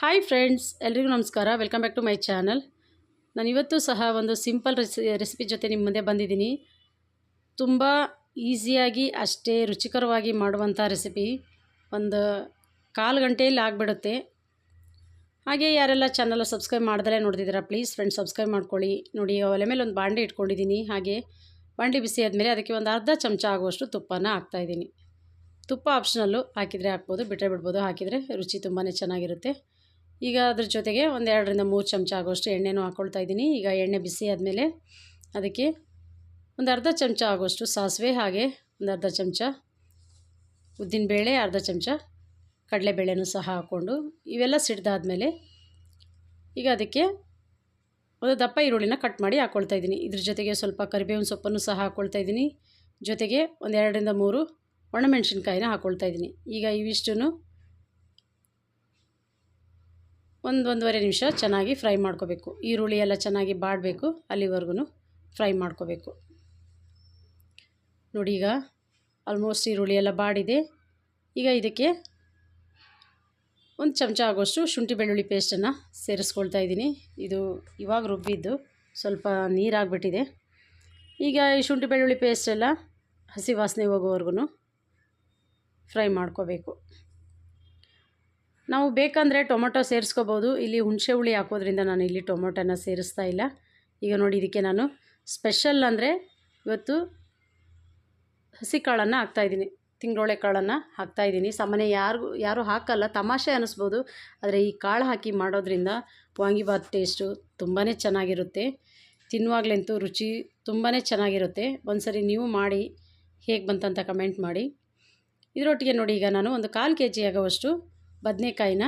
Hi friends ಎಲ್ರಿಗೂ ನಮಸ್ಕಾರ. Welcome back to my channel ನಾನು ಇವತ್ತು ಸಹ ಒಂದು ಸಿಂಪಲ್ ರೆಸಿ ರೆಸಿಪಿ ಜೊತೆ ನಿಮ್ಮ ಮುಂದೆ ಬಂದಿದ್ದೀನಿ. ತುಂಬ ಈಸಿಯಾಗಿ ಅಷ್ಟೇ ರುಚಿಕರವಾಗಿ ಮಾಡುವಂಥ ರೆಸಿಪಿ ಒಂದು ಕಾಲು ಗಂಟೆಯಲ್ಲಿ ಆಗಿಬಿಡುತ್ತೆ. ಹಾಗೆ ಯಾರೆಲ್ಲ ಚಾನಲ್ ಸಬ್ಸ್ಕ್ರೈಬ್ ಮಾಡ್ದಲೇ ನೋಡ್ತಿದ್ದೀರಾ ಪ್ಲೀಸ್ ಫ್ರೆಂಡ್ಸ್ ಸಬ್ಸ್ಕ್ರೈಬ್ ಮಾಡ್ಕೊಳ್ಳಿ. ನೋಡಿ ಒಲೆ ಮೇಲೆ ಒಂದು ಬಾಂಡೆ ಇಟ್ಕೊಂಡಿದ್ದೀನಿ. ಹಾಗೆ ಬಾಂಡೆ ಬಿಸಿ ಆದಮೇಲೆ ಅದಕ್ಕೆ ಒಂದು ಅರ್ಧ ಚಮಚ ಆಗುವಷ್ಟು ತುಪ್ಪನ ಹಾಕ್ತಾಯಿದ್ದೀನಿ ತುಪ್ಪ ಆಪ್ಷನಲ್ಲು ಹಾಕಿದರೆ ಹಾಕ್ಬೋದು ಬಿಟ್ಟರೆ ಬಿಡ್ಬೋದು. ಹಾಕಿದರೆ ರುಚಿ ತುಂಬಾ ಚೆನ್ನಾಗಿರುತ್ತೆ. ಈಗ ಅದ್ರ ಜೊತೆಗೆ ಒಂದು ಎರಡರಿಂದ ಮೂರು ಚಮಚ ಆಗೋಷ್ಟು ಎಣ್ಣೆನೂ ಹಾಕ್ಕೊಳ್ತಾ ಇದ್ದೀನಿ. ಈಗ ಎಣ್ಣೆ ಬಿಸಿ ಆದಮೇಲೆ ಅದಕ್ಕೆ ಒಂದು ಅರ್ಧ ಚಮಚ ಆಗೋಷ್ಟು ಸಾಸಿವೆ ಹಾಗೆ ಒಂದು ಅರ್ಧ ಚಮಚ ಉದ್ದಿನಬೇಳೆ ಅರ್ಧ ಚಮಚ ಕಡಲೆಬೇಳೆನೂ ಸಹ ಹಾಕ್ಕೊಂಡು ಇವೆಲ್ಲ ಸಿಡ್ದಾದ್ಮೇಲೆ ಈಗ ಅದಕ್ಕೆ ಒಂದು ದಪ್ಪ ಈರುಳ್ಳಿನ ಕಟ್ ಮಾಡಿ ಹಾಕ್ಕೊಳ್ತಾ ಇದ್ದೀನಿ. ಇದ್ರ ಜೊತೆಗೆ ಸ್ವಲ್ಪ ಕರಿಬೇವಿನ ಸೊಪ್ಪನ್ನು ಸಹ ಹಾಕ್ಕೊಳ್ತಾ ಇದ್ದೀನಿ. ಜೊತೆಗೆ ಒಂದು ಎರಡರಿಂದ ಮೂರು ಒಣಮೆಣಸಿನ್ಕಾಯಿನ ಹಾಕ್ಕೊಳ್ತಾ ಇದ್ದೀನಿ. ಈಗ ಇವಿಷ್ಟನ್ನು ಒಂದು ಒಂದೂವರೆ ನಿಮಿಷ ಚೆನ್ನಾಗಿ ಫ್ರೈ ಮಾಡ್ಕೋಬೇಕು. ಈರುಳ್ಳಿ ಎಲ್ಲ ಚೆನ್ನಾಗಿ ಬಾಡಬೇಕು ಅಲ್ಲಿವರೆಗೂ ಫ್ರೈ ಮಾಡ್ಕೋಬೇಕು. ನೋಡಿ ಈಗ ಆಲ್ಮೋಸ್ಟ್ ಈರುಳ್ಳಿ ಎಲ್ಲ ಬಾಡಿದೆ. ಈಗ ಇದಕ್ಕೆ ಒಂದು ಚಮಚ ಆಗೋಷ್ಟು ಶುಂಠಿ ಬೆಳ್ಳುಳ್ಳಿ ಪೇಸ್ಟನ್ನು ಸೇರಿಸ್ಕೊಳ್ತಾ ಇದ್ದೀನಿ. ಇದು ಇವಾಗ ರುಬ್ಬಿದ್ದು ಸ್ವಲ್ಪ ನೀರಾಗಿಬಿಟ್ಟಿದೆ. ಈಗ ಈ ಶುಂಠಿ ಬೆಳ್ಳುಳ್ಳಿ ಪೇಸ್ಟೆಲ್ಲ ಹಸಿ ವಾಸನೆ ಹೋಗೋವರೆಗೂ ಫ್ರೈ ಮಾಡ್ಕೋಬೇಕು. ನಾವು ಬೇಕಂದರೆ ಟೊಮೊಟೊ ಸೇರಿಸ್ಕೋಬೋದು. ಇಲ್ಲಿ ಹುಣಸೆ ಹುಳಿ ಹಾಕೋದ್ರಿಂದ ನಾನು ಇಲ್ಲಿ ಟೊಮೊಟೊನ ಸೇರಿಸ್ತಾ ಇಲ್ಲ. ಈಗ ನೋಡಿ ಇದಕ್ಕೆ ನಾನು ಸ್ಪೆಷಲ್ ಅಂದರೆ ಇವತ್ತು ಹಸಿ ಕಾಳನ್ನು ಹಾಕ್ತಾಯಿದ್ದೀನಿ ತಿಂಗಳೊಳೆ ಕಾಳನ್ನು ಹಾಕ್ತಾಯಿದ್ದೀನಿ ಸಾಮಾನ್ಯ ಯಾರಿಗೂ, ಯಾರೂ ಹಾಕಲ್ಲ, ತಮಾಷೆ ಅನ್ನಿಸ್ಬೋದು ಆದರೆ ಈ ಕಾಳು ಹಾಕಿ ಮಾಡೋದ್ರಿಂದ ವಾಂಗಿಬಾತ್ ಟೇಸ್ಟು ತುಂಬಾ ಚೆನ್ನಾಗಿರುತ್ತೆ. ತಿನ್ನುವಾಗಲಂತೂ ರುಚಿ ತುಂಬಾ ಚೆನ್ನಾಗಿರುತ್ತೆ. ಒಂದು ಸರಿ ನೀವು ಮಾಡಿ, ಹೇಗೆ ಬಂತಂತ ಕಮೆಂಟ್ ಮಾಡಿ. ಇದರೊಟ್ಟಿಗೆ ನೋಡಿ ಈಗ ನಾನು ಒಂದು ಕಾಲು ಕೆ ಜಿ ಆಗೋವಷ್ಟು ಬದನೆಕಾಯಿನ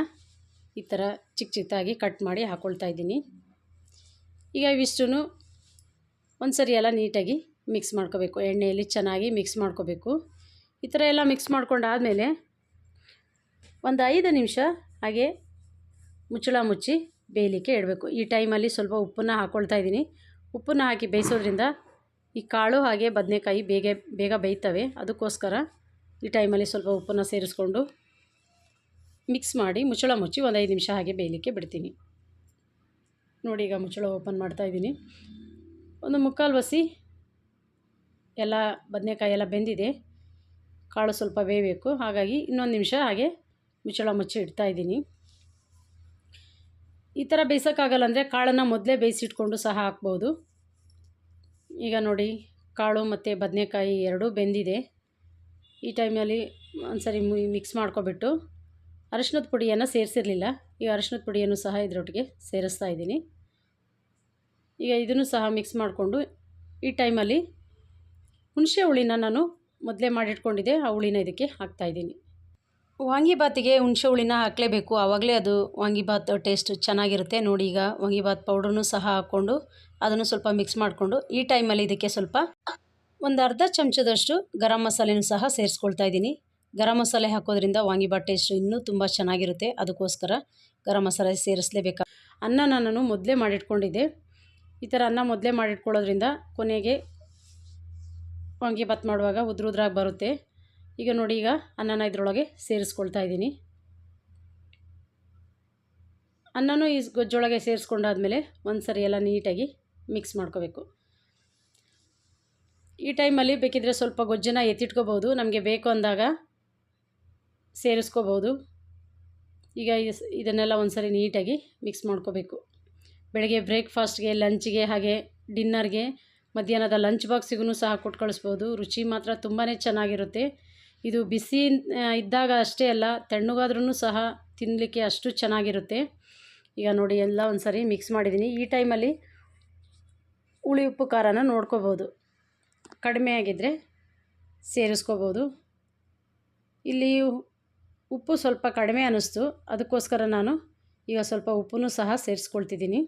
ಈ ಥರ ಚಿಕ್ಕ ಚಿಕ್ಕದಾಗಿ ಕಟ್ ಮಾಡಿ ಹಾಕ್ಕೊಳ್ತಾ ಇದ್ದೀನಿ. ಈಗ ಇವಿಷ್ಟು ಒಂದು ಸರಿ ಎಲ್ಲ ನೀಟಾಗಿ ಮಿಕ್ಸ್ ಮಾಡ್ಕೋಬೇಕು. ಎಣ್ಣೆಯಲ್ಲಿ ಚೆನ್ನಾಗಿ ಮಿಕ್ಸ್ ಮಾಡ್ಕೋಬೇಕು. ಈ ಥರ ಎಲ್ಲ ಮಿಕ್ಸ್ ಮಾಡ್ಕೊಂಡಾದಮೇಲೆ ಒಂದು ಐದು ನಿಮಿಷ ಹಾಗೆ ಮುಚ್ಚಳ ಮುಚ್ಚಿ ಬೇಯಲಿಕ್ಕೆ ಇಡಬೇಕು. ಈ ಟೈಮಲ್ಲಿ ಸ್ವಲ್ಪ ಉಪ್ಪನ್ನು ಹಾಕ್ಕೊಳ್ತಾ ಇದ್ದೀನಿ. ಉಪ್ಪನ್ನು ಹಾಕಿ ಬೇಯಿಸೋದ್ರಿಂದ ಈ ಕಾಳು ಹಾಗೆ ಬದನೆಕಾಯಿ ಬೇಗ ಬೇಗ ಬೇಯ್ತವೆ. ಅದಕ್ಕೋಸ್ಕರ ಈ ಟೈಮಲ್ಲಿ ಸ್ವಲ್ಪ ಉಪ್ಪನ್ನು ಸೇರಿಸ್ಕೊಂಡು ಮಿಕ್ಸ್ ಮಾಡಿ ಮುಚ್ಚಳ ಮುಚ್ಚಿ ಒಂದು ಐದು ನಿಮಿಷ ಹಾಗೆ ಬೇಯಲಿಕ್ಕೆ ಬಿಡ್ತೀನಿ. ನೋಡಿ ಈಗ ಮುಚ್ಚಳ ಓಪನ್ ಮಾಡ್ತಾ ಇದ್ದೀನಿ. ಒಂದು ಮುಕ್ಕಾಲು ಬಸಿ ಎಲ್ಲ ಬದನೆಕಾಯಿ ಎಲ್ಲ ಬೆಂದಿದೆ. ಕಾಳು ಸ್ವಲ್ಪ ಬೇಯಬೇಕು. ಹಾಗಾಗಿ ಇನ್ನೊಂದು ನಿಮಿಷ ಹಾಗೆ ಮುಚ್ಚಳ ಮುಚ್ಚಿ ಇಡ್ತಾ ಇದ್ದೀನಿ. ಈ ಥರ ಬೇಯಿಸೋಕ್ಕಾಗಲ್ಲ ಅಂದರೆ ಕಾಳನ್ನು ಮೊದಲೇ ಬೇಯಿಸಿಟ್ಕೊಂಡು ಸಹ ಹಾಕ್ಬೋದು. ಈಗ ನೋಡಿ ಕಾಳು ಮತ್ತು ಬದನೆಕಾಯಿ ಎರಡೂ ಬೆಂದಿದೆ. ಈ ಟೈಮಲ್ಲಿ ಒಂದು ಸರಿ ಮಿಕ್ಸ್ ಮಾಡ್ಕೊಬಿಟ್ಟು ಅರಶಿನದ ಪುಡಿಯನ್ನು ಸೇರಿಸಿರಲಿಲ್ಲ. ಈಗ ಅರಶಿನದ ಪುಡಿಯನ್ನು ಸಹ ಇದರೊಟ್ಟಿಗೆ ಸೇರಿಸ್ತಾ ಇದ್ದೀನಿ. ಈಗ ಇದನ್ನು ಸಹ ಮಿಕ್ಸ್ ಮಾಡಿಕೊಂಡು ಈ ಟೈಮಲ್ಲಿ ಹುಣಸೆ ಹುಳಿನ ನಾನು ಮೊದಲೇ ಮಾಡಿಟ್ಕೊಂಡಿದ್ದೆ. ಆ ಹುಳಿನ ಇದಕ್ಕೆ ಹಾಕ್ತಾಯಿದ್ದೀನಿ ವಾಂಗಿಭಾತಿಗೆ ಹುಣಸೆ ಹುಳಿನ ಹಾಕಲೇಬೇಕು. ಆವಾಗಲೇ ಅದು ವಾಂಗಿಬಾತ್ ಟೇಸ್ಟ್ ಚೆನ್ನಾಗಿರುತ್ತೆ. ನೋಡಿ ಈಗ ವಾಂಗಿಬಾತ್ ಪೌಡ್ರನ್ನು ಸಹ ಹಾಕ್ಕೊಂಡು ಅದನ್ನು ಸ್ವಲ್ಪ ಮಿಕ್ಸ್ ಮಾಡಿಕೊಂಡು ಈ ಟೈಮಲ್ಲಿ ಇದಕ್ಕೆ ಸ್ವಲ್ಪ ಒಂದು ಅರ್ಧ ಚಮಚದಷ್ಟು ಗರಂ ಮಸಾಲೆನೂ ಸಹ ಸೇರಿಸ್ಕೊಳ್ತಾ ಇದ್ದೀನಿ. ಗರಂ ಮಸಾಲೆ ಹಾಕೋದ್ರಿಂದ ವಾಂಗಿಬಾತ್ ಟೇಸ್ಟ್ ಇನ್ನೂ ತುಂಬ ಚೆನ್ನಾಗಿರುತ್ತೆ. ಅದಕ್ಕೋಸ್ಕರ ಗರಂ ಮಸಾಲೆ ಸೇರಿಸಲೇಬೇಕು ಅನ್ನ ನಾನು ಮೊದಲೇ ಮಾಡಿಟ್ಕೊಂಡಿದ್ದೆ. ಈ ಥರ ಅನ್ನ ಮೊದಲೇ ಮಾಡಿಟ್ಕೊಳ್ಳೋದ್ರಿಂದ ಕೊನೆಗೆ ವಾಂಗಿಬಾತ್ ಮಾಡುವಾಗ ಉದ್ರ ಉದ್ರಾಗಿ ಬರುತ್ತೆ. ಈಗ ನೋಡಿ, ಈಗ ಅನ್ನನ ಇದರೊಳಗೆ ಸೇರಿಸ್ಕೊಳ್ತಾ ಇದ್ದೀನಿ. ಅನ್ನನೂ ಈ ಗೊಜ್ಜೊಳಗೆ ಸೇರಿಸ್ಕೊಂಡಾದ್ಮೇಲೆ ಒಂದು ಸರಿ ಎಲ್ಲ ನೀಟಾಗಿ ಮಿಕ್ಸ್ ಮಾಡ್ಕೋಬೇಕು. ಈ ಟೈಮಲ್ಲಿ ಬೇಕಿದ್ರೆ ಸ್ವಲ್ಪ ಗೊಜ್ಜನ್ನು ಎತ್ತಿಟ್ಕೋಬೋದು ನಮಗೆ ಬೇಕು ಅಂದಾಗ ಸೇರಿಸ್ಕೋಬೋದು. ಈಗ ಇದನ್ನೆಲ್ಲ ಒಂದ್ಸರಿ ನೀಟಾಗಿ ಮಿಕ್ಸ್ ಮಾಡ್ಕೋಬೇಕು. ಬೆಳಗ್ಗೆ ಬ್ರೇಕ್ಫಾಸ್ಟ್ಗೆ, ಲಂಚ್ಗೆ ಹಾಗೆ ಡಿನ್ನರ್ಗೆ ಮಧ್ಯಾಹ್ನದ ಲಂಚ್ ಬಾಕ್ಸಿಗೂ ಸಹ ಕೊಟ್ಟು ಕಳಿಸ್ಬೋದು. ರುಚಿ ಮಾತ್ರ ತುಂಬಾ ಚೆನ್ನಾಗಿರುತ್ತೆ. ಇದು ಬಿಸಿ ಇದ್ದಾಗ ಅಷ್ಟೇ ಅಲ್ಲ ತಣ್ಣಗಾದ್ರೂ ಸಹ ತಿನ್ನಲಿಕ್ಕೆ ಅಷ್ಟು ಚೆನ್ನಾಗಿರುತ್ತೆ. ಈಗ ನೋಡಿ, ಎಲ್ಲ ಒಂದು ಸರಿ ಮಿಕ್ಸ್ ಮಾಡಿದ್ದೀನಿ. ಈ ಟೈಮಲ್ಲಿ ಹುಳಿ, ಉಪ್ಪು, ಖಾರನ ನೋಡ್ಕೋಬೋದು. ಕಡಿಮೆ ಆಗಿದ್ದರೆ ಸೇರಿಸ್ಕೋಬೋದು. ಇಲ್ಲಿ ಉಪ್ಪು ಸ್ವಲ್ಪ ಕಡಿಮೆ ಅನ್ನಿಸ್ತು. ಅದಕ್ಕೋಸ್ಕರ ನಾನು ಈಗ ಸ್ವಲ್ಪ ಉಪ್ಪನ್ನು ಸಹ ಸೇರಿಸ್ಕೊಳ್ತಿದ್ದೀನಿ.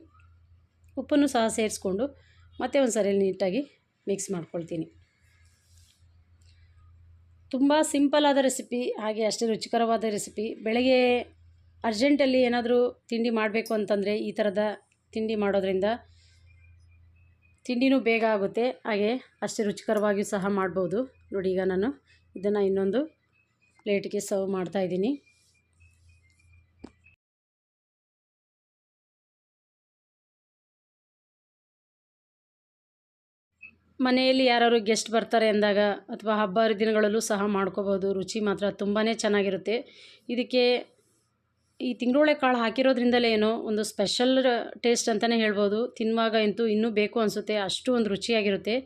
ಉಪ್ಪನ್ನು ಸಹ ಸೇರಿಸ್ಕೊಂಡು ಮತ್ತೆ ಒಂದು ಸರಿ ನೀಟಾಗಿ ಮಿಕ್ಸ್ ಮಾಡ್ಕೊಳ್ತೀನಿ. ತುಂಬ ಆದ ರೆಸಿಪಿ, ಹಾಗೆ ಅಷ್ಟೇ ರುಚಿಕರವಾದ ರೆಸಿಪಿ. ಬೆಳಗ್ಗೆ ಅರ್ಜೆಂಟಲ್ಲಿ ಏನಾದರೂ ತಿಂಡಿ ಮಾಡಬೇಕು ಅಂತಂದರೆ ಈ ಥರದ ತಿಂಡಿ ಮಾಡೋದ್ರಿಂದ ತಿಂಡಿನೂ ಬೇಗ ಆಗುತ್ತೆ. ಹಾಗೆ ಅಷ್ಟೇ ರುಚಿಕರವಾಗಿಯೂ ಸಹ ಮಾಡ್ಬೋದು. ನೋಡಿ ಈಗ ನಾನು ಇದನ್ನು ಇನ್ನೊಂದು ಪ್ಲೇಟ್ಗೆ ಸರ್ವ್ ಮಾಡ್ತಾ ಇದ್ದೀನಿ. ಮನೆಯಲ್ಲಿ ಯಾರು ಗೆಸ್ಟ್ ಬರ್ತಾರೆ ಅಂದಾಗ ಅಥವಾ ಹಬ್ಬ ಹರಿದಿನಗಳಲ್ಲೂ ಸಹ ಮಾಡ್ಕೋಬೋದು. ರುಚಿ ಮಾತ್ರ ತುಂಬಾ ಚೆನ್ನಾಗಿರುತ್ತೆ. ಇದಕ್ಕೆ ಈ ತಿಂಗಳೊಳೆ ಕಾಳು ಹಾಕಿರೋದ್ರಿಂದಲೇ ಏನೋ ಒಂದು ಸ್ಪೆಷಲ್ ಟೇಸ್ಟ್ ಅಂತಲೇ ಹೇಳ್ಬೋದು. ತಿನ್ನುವಾಗ ಅಂತೂ ಇನ್ನೂ ಬೇಕು ಅನಿಸುತ್ತೆ. ಅಷ್ಟು ಒಂದು ರುಚಿಯಾಗಿರುತ್ತೆ.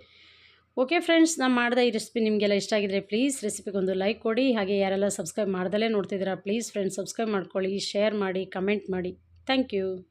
ಓಕೆ ಫ್ರೆಂಡ್ಸ್ ನಾನು ಮಾಡಿದ ಈ ರೆಸಿಪಿ ನಿಮಗೆಲ್ಲ ಇಷ್ಟ ಆಗಿದ್ರೆ ಪ್ಲೀಸ್ ರೆಸಿಪಿಗೊಂದು ಲೈಕ್ ಕೊಡಿ. ಹಾಗೆ ಯಾರೆಲ್ಲ ಸಬ್ಸ್ಕ್ರೈಬ್ ಮಾಡ್ದಲೇ ನೋಡ್ತಿದ್ದೀರಾ ಪ್ಲೀಸ್ ಫ್ರೆಂಡ್ಸ್ ಸಬ್ಸ್ಕ್ರೈಬ್ ಮಾಡ್ಕೊಳ್ಳಿ ಶೇರ್ ಮಾಡಿ ಕಮೆಂಟ್ ಮಾಡಿ. Thank you